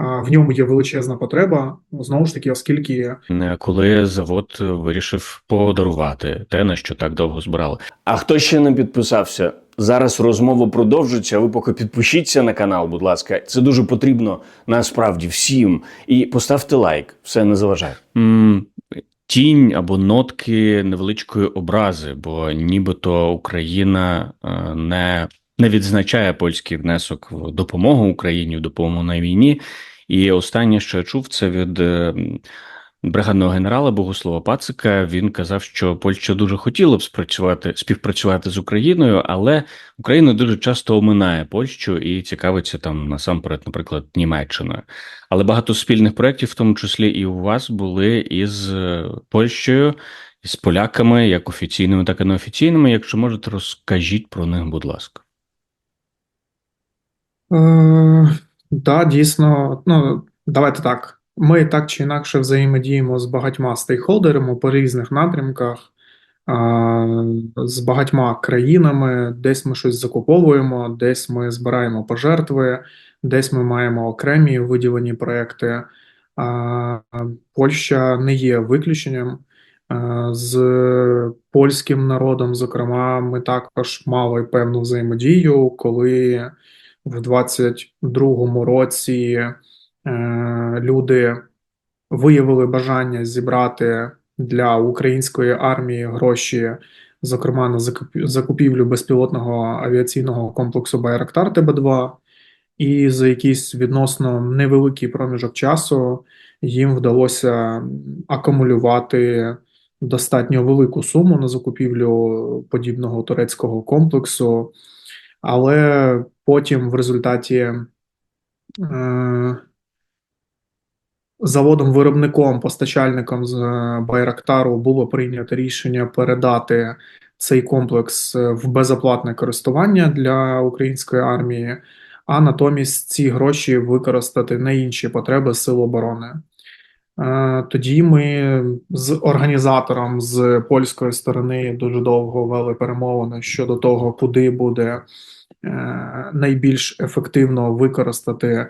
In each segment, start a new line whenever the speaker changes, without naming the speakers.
В ньому є величезна потреба, знову ж таки, оскільки
коли завод вирішив подарувати те, на що так довго збирали.
А хто ще не підписався? Зараз розмова продовжиться. Ви поки підпишіться на канал, будь ласка. Це дуже потрібно насправді всім. І поставте лайк, все не заважає.
М, Тінь або нотки невеличкої образи, бо нібито Україна е, не, не відзначає польський внесок в допомогу Україні, в допомогу на війні. І останнє, що я чув, це від е, бригадного генерала Богослова Пацика. Він казав, що Польща дуже хотіла б спрацювати співпрацювати з Україною, але Україна дуже часто оминає Польщу і цікавиться там насамперед, наприклад, Німеччиною. Але багато спільних проєктів, в тому числі і у вас, були із е, Польщею, із поляками, як офіційними, так і неофіційними. Якщо можете, розкажіть про них, будь ласка.
Е, да, дійсно, ну давайте так. Ми так чи інакше взаємодіємо з багатьма стейкхолдерами по різних напрямках, з багатьма країнами. Десь ми щось закуповуємо, десь ми збираємо пожертви, десь ми маємо окремі виділені проекти. Польща не є виключенням. З польським народом, зокрема, ми також мали певну взаємодію, коли в 22-му році е, люди виявили бажання зібрати для української армії гроші, зокрема на закупівлю безпілотного авіаційного комплексу Байрактар ТБ2, і за якийсь відносно невеликий проміжок часу їм вдалося акумулювати достатньо велику суму на закупівлю подібного турецького комплексу, але потім в результаті е, заводом-виробником, постачальником з е, Байрактару було прийнято рішення передати цей комплекс е, в безоплатне користування для української армії, а натомість ці гроші використати на інші потреби Сил оборони. Е, Тоді ми з організатором з польської сторони дуже довго вели перемовини щодо того, куди буде е, найбільш ефективно використати, е,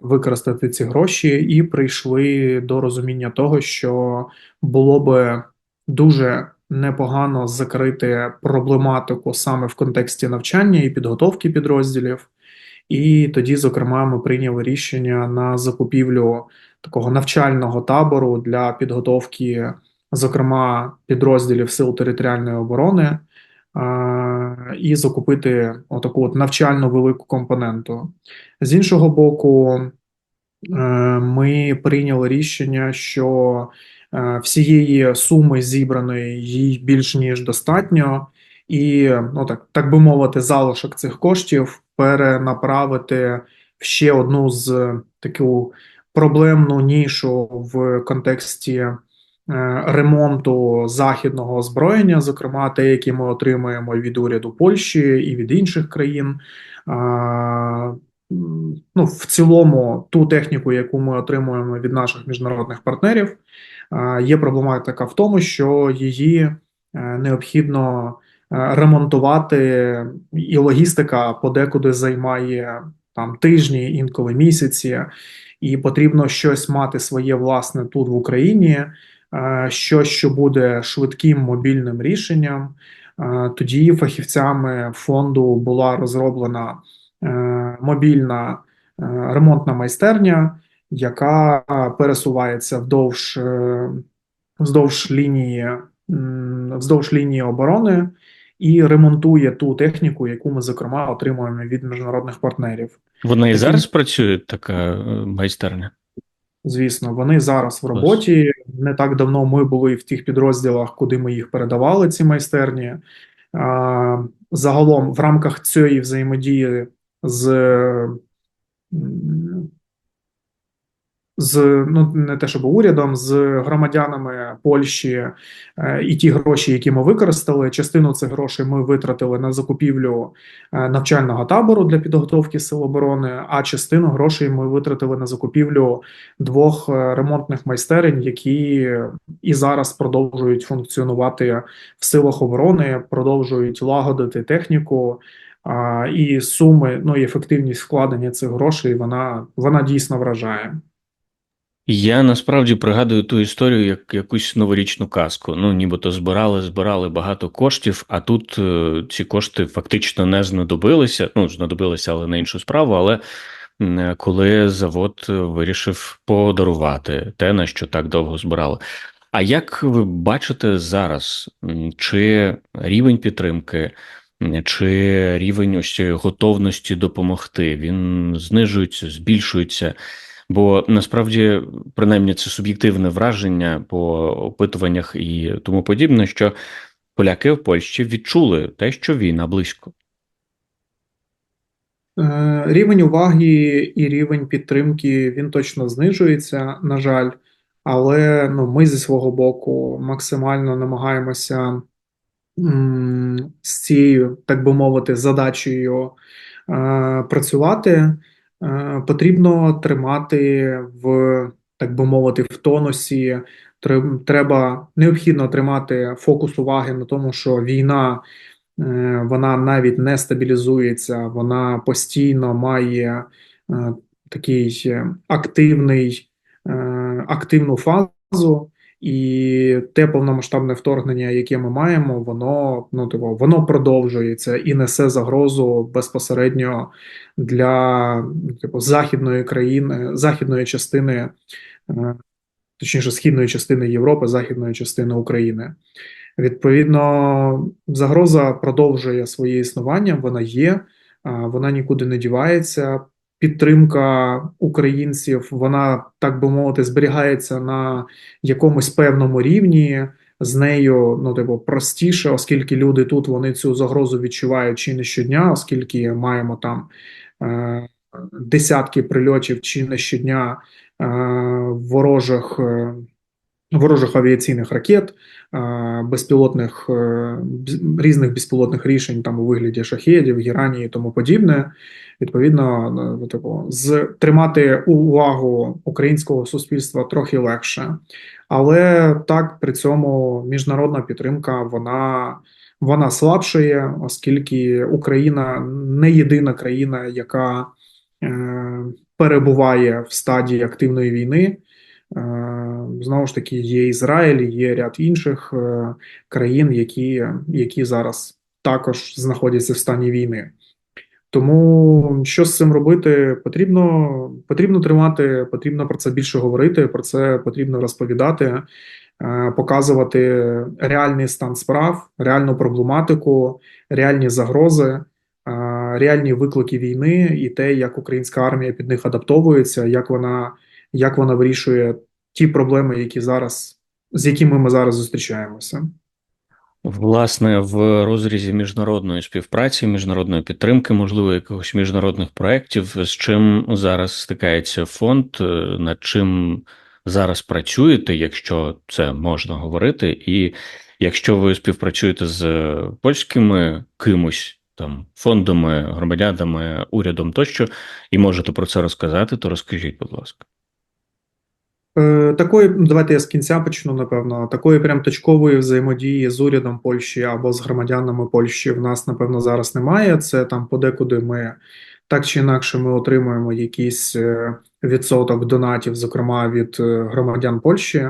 використати ці гроші, і прийшли до розуміння того, що було би дуже непогано закрити проблематику саме в контексті навчання і підготовки підрозділів. І тоді, зокрема, ми прийняли рішення на закупівлю такого навчального табору для підготовки, зокрема, підрозділів Сил територіальної оборони, і закупити отаку от навчальну велику компоненту. З іншого боку, е, ми прийняли рішення, що е, всієї суми зібраної їй більш ніж достатньо, і ну так, так би мовити, залишок цих коштів перенаправити в ще одну з таку проблемну нішу в контексті е, ремонту західного озброєння, зокрема те, яке ми отримуємо від уряду Польщі і від інших країн. Ну, в цілому, ту техніку, яку ми отримуємо від наших міжнародних партнерів, є проблематика в тому, що її е, необхідно е, ремонтувати, і логістика подекуди займає там тижні, інколи місяці і потрібно щось мати своє власне тут в Україні, е, щось, що буде швидким мобільним рішенням. Е, тоді фахівцями фонду була розроблена е, мобільна ремонтна майстерня, яка пересувається вдовж вздовж лінії вздовж лінії оборони і ремонтує ту техніку, яку ми зокрема отримуємо від міжнародних партнерів.
Вона і
Таким-
зараз працює така е, майстерня.
Звісно, вони зараз в роботі. Не так давно ми були в тих підрозділах, куди ми їх передавали, ці майстерні. Загалом, в рамках цієї взаємодії з з ну не те, щоб урядом, з громадянами Польщі е, і ті гроші, які ми використали. Частину цих грошей ми витратили на закупівлю е, навчального табору для підготовки сил оборони. А частину грошей ми витратили на закупівлю двох е, ремонтних майстерень, які і зараз продовжують функціонувати в силах оборони, продовжують лагодити техніку. А, і суми, ну і ефективність вкладення цих грошей, вона, вона дійсно вражає.
Я насправді пригадую ту історію як якусь новорічну казку. Ну, нібито збирали, збирали багато коштів, а тут е, ці кошти фактично не знадобилися. Ну, знадобилися, але на іншу справу. Але е, коли завод е, вирішив подарувати те, на що так довго збирали. А як ви бачите зараз, чи рівень підтримки, чи рівень ось готовності допомогти, він знижується, збільшується? Бо насправді, принаймні, це суб'єктивне враження по опитуваннях і тому подібне, що поляки в Польщі відчули те, що війна близько.
Е, Рівень уваги і рівень підтримки він точно знижується, на жаль, але ну, ми зі свого боку максимально намагаємося з цією, так би мовити, задачею е, працювати. Е, Потрібно тримати в, так би мовити, в тонусі. Треба необхідно тримати фокус уваги на тому, що війна е, вона навіть не стабілізується, вона постійно має е, такий активний, активну фазу, і те повномасштабне вторгнення, яке ми маємо, воно ну типу, воно продовжується і несе загрозу безпосередньо для типу західної країни, західної частини, е, точніше східної частини Європи, західної частини України. Відповідно, загроза продовжує своє існування, вона є, вона нікуди не дівається. Підтримка українців, вона, так би мовити, зберігається на якомусь певному рівні. З нею, ну, типу, простіше, оскільки люди тут вони цю загрозу відчувають чи не щодня, оскільки маємо там е, десятки прильотів чи не щодня е, ворожих. Е, ворожих авіаційних ракет, безпілотних е, різних безпілотних рішень там у вигляді шахедів, гірані і тому подібне. Відповідно, типу, з тримати увагу українського суспільства трохи легше, але так при цьому міжнародна підтримка вона. Вона слабшає, оскільки Україна не єдина країна, яка е, перебуває в стадії активної війни. Е, Знову ж таки, є Ізраїль, є ряд інших е, країн, які, які зараз також знаходяться в стані війни. Тому що з цим робити? Потрібно, потрібно тримати, потрібно про це більше говорити, про це потрібно розповідати, е, показувати реальний стан справ, реальну проблематику, реальні загрози, реальні виклики війни і те, як українська армія під них адаптовується, як вона, як вона вирішує ті проблеми, які зараз, з якими ми зараз зустрічаємося.
Власне, в розрізі міжнародної співпраці, міжнародної підтримки, можливо, якихось міжнародних проєктів, з чим зараз стикається фонд, е, над чим зараз працюєте, якщо це можна говорити, і якщо ви співпрацюєте з польськими кимось, там фондами, громадянами, урядом тощо, і можете про це розказати, то розкажіть, будь ласка.
Е, Такої, давайте я з кінця почну, напевно. Такої прям точкової взаємодії з урядом Польщі або з громадянами Польщі в нас, напевно, зараз немає. Це там подекуди ми так чи інакше ми отримуємо якийсь е, відсоток донатів, зокрема від е, громадян Польщі.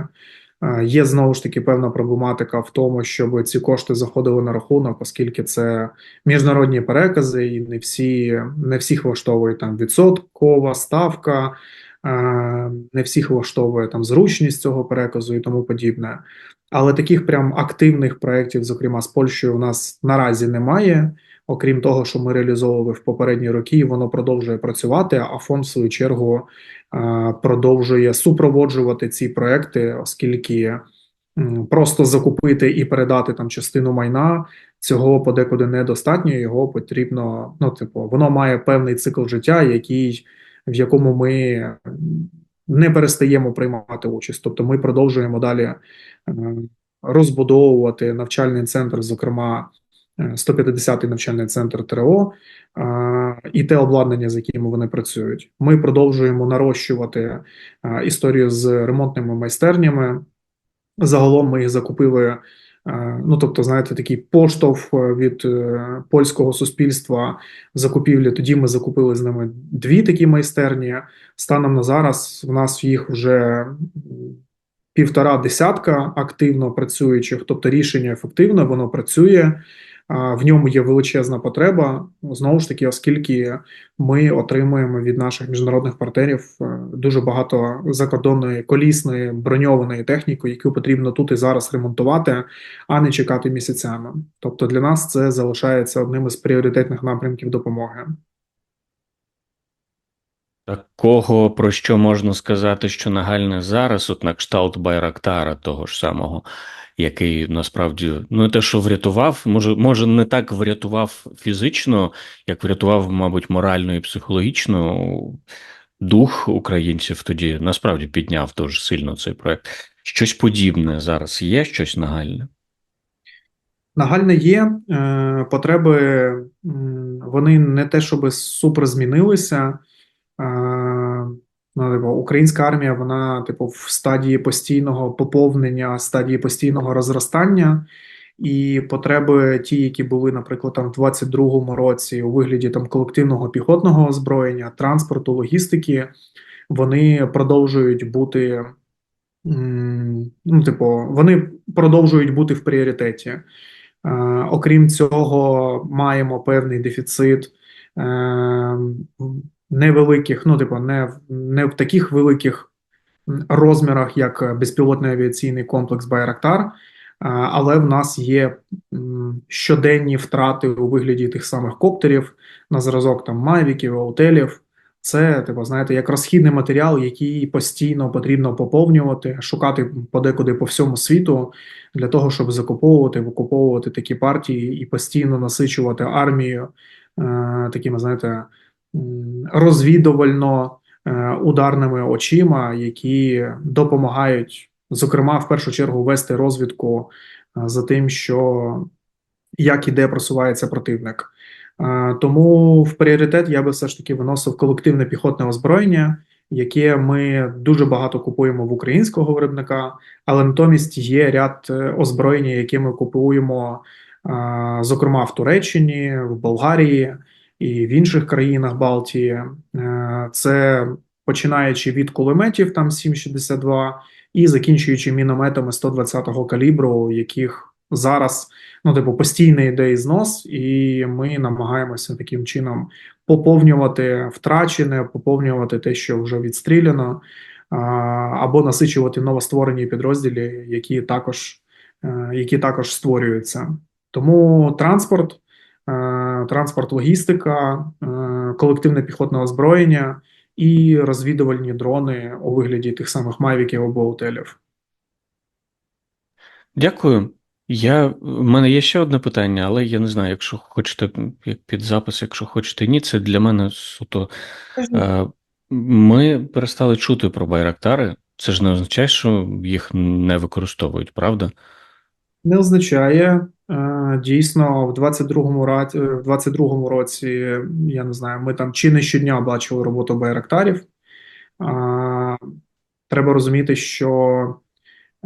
Є знову ж таки певна проблематика в тому, щоб ці кошти заходили на рахунок, оскільки це міжнародні перекази, і не всі не всіх влаштовує там відсоткова ставка. Е, не всіх влаштовує там зручність цього переказу і тому подібне. Але таких прям активних проєктів, зокрема з Польщею, у нас наразі немає. Окрім того, що ми реалізовували в попередні роки, воно продовжує працювати. А фонд, в свою чергу, е, продовжує супроводжувати ці проекти, оскільки просто закупити і передати там частину майна цього подекуди недостатньо. Його потрібно. Ну, типу, воно має певний цикл життя, який в якому ми не перестаємо приймати участь. Тобто ми продовжуємо далі е, розбудовувати навчальний центр, зокрема е, 150-й навчальний центр ТРО е, і те обладнання, з якими вони працюють. Ми продовжуємо нарощувати е, історію з ремонтними майстернями. Загалом ми їх закупили Е, Ну, тобто, знаєте, такий поштовх е, від е, польського суспільства закупівлі. Тоді ми закупили з ними дві такі майстерні. Станом на зараз в нас їх вже півтора десятка активно працюючих, тобто рішення ефективне, воно працює. В ньому є величезна потреба. Знову ж таки, оскільки ми отримуємо від наших міжнародних партнерів е, дуже багато закордонної колісної броньованої техніки, яку потрібно тут і зараз ремонтувати, а не чекати місяцями. Тобто для нас це залишається одним із пріоритетних напрямків допомоги.
Такого, про що можна сказати, що нагальне зараз, от на кшталт Байрактара того ж самого, який насправді ну те, що врятував, може, може, не так врятував фізично, як врятував, мабуть, морально і психологічно дух українців тоді насправді підняв дуже сильно цей проект. Щось подібне зараз є, щось нагальне.
Нагальне є е, потреби, вони не те, щоб супер змінилися. Е, Ну, типу, українська армія, вона, типу, в стадії постійного поповнення, стадії постійного розростання, і потреби, ті, які були, наприклад, там в 22-му році у вигляді там колективного піхотного озброєння, транспорту, логістики, вони продовжують бути, ну, типу, вони продовжують бути в пріоритеті. Е, Окрім цього, маємо певний дефіцит е, невеликих, ну, типу, не, не в таких великих розмірах, як безпілотний авіаційний комплекс Байрактар, е, але в нас є щоденні втрати у вигляді тих самих коптерів на зразок там Мавіків, Аутелів. Це, типу, знаєте, як розхідний матеріал, який постійно потрібно поповнювати, шукати подекуди по всьому світу для того, щоб закуповувати, викуповувати такі партії і постійно насичувати армію е, такими, знаєте, розвідувально е, ударними очима, які допомагають, зокрема, в першу чергу, вести розвідку е, за тим, що як і де просувається противник. Е, Тому в пріоритет я би все ж таки виносив колективне піхотне озброєння, яке ми дуже багато купуємо в українського виробника, але натомість є ряд озброєння, яке ми купуємо, зокрема в Туреччині, в Болгарії і в інших країнах Балтії. Е, Це починаючи від кулеметів, там 7,62, і закінчуючи мінометами 120-го калібру, яких зараз ну, типу, постійний йде знос, і ми намагаємося таким чином поповнювати втрачене, поповнювати те, що вже відстріляно, або насичувати новостворені підрозділі, які також, е, які також створюються. Тому транспорт, е, транспорт, логістика, е, колективне піхотне озброєння і розвідувальні дрони у вигляді тих самих мавіків або отелів.
Дякую. Я, в мене є ще одне питання, але я не знаю, якщо хочете як під запис, якщо хочете ні, це для мене суто. Е, Ми перестали чути про байрактари. Це ж не означає, що їх не використовують, правда?
Не означає. Е, Дійсно, в 22-му раці, в 22-му році, я не знаю, ми там чи не щодня бачили роботу байрактарів. Треба розуміти, що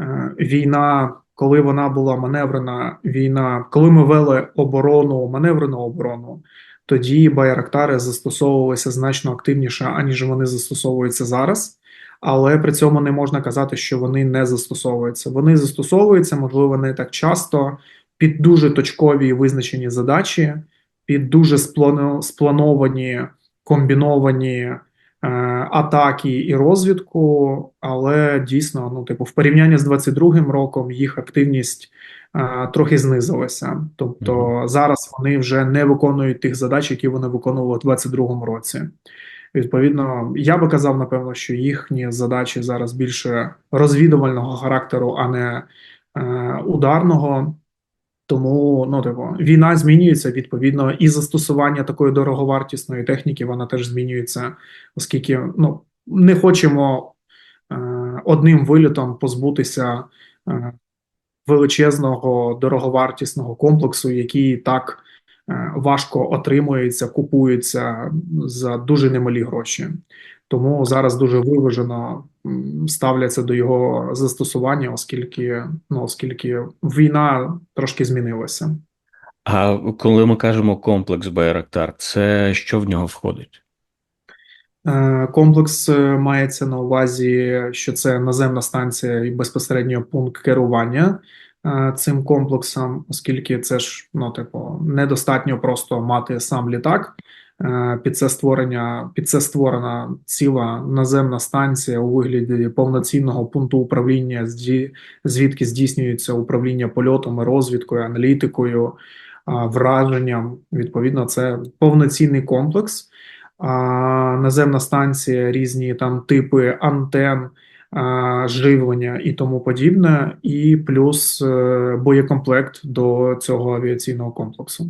е, війна, коли вона була маневрена, війна, коли ми вели оборону, маневрену оборону, тоді байрактари застосовувалися значно активніше, аніж вони застосовуються зараз. Але при цьому не можна казати, що вони не застосовуються. Вони застосовуються, можливо, не так часто, під дуже точкові визначені задачі, під дуже сплановані, комбіновані е, атаки і розвідку. Але дійсно, ну, типу, в порівнянні з 22-м роком їх активність е, трохи знизилася. Тобто зараз вони вже не виконують тих задач, які вони виконували в 22-му році. Відповідно, я би казав, напевно, що їхні задачі зараз більше розвідувального характеру, а не е, ударного. Тому, ну, типу, війна змінюється, відповідно, і застосування такої дороговартісної техніки вона теж змінюється, оскільки ну, не хочемо е, одним вилітом позбутися е, величезного дороговартісного комплексу, який так е, важко отримується, купується за дуже немалі гроші. Тому зараз дуже виважено ставляться до його застосування, оскільки ну оскільки війна трошки змінилася.
А коли ми кажемо комплекс Байрактар, це що в нього входить?
Е, Комплекс е, мається на увазі, що це наземна станція і безпосередньо пункт керування е, цим комплексом, оскільки це ж ну, типу, недостатньо просто мати сам літак. Е, Під це створення, під це створена ціла наземна станція у вигляді повноцінного пункту управління, звідки здійснюється управління польотами, розвідкою, аналітикою, враженням. Відповідно, це повноцінний комплекс а, наземна станція, різні там типи антен, живлення і тому подібне, і плюс е, боєкомплект до цього авіаційного комплексу.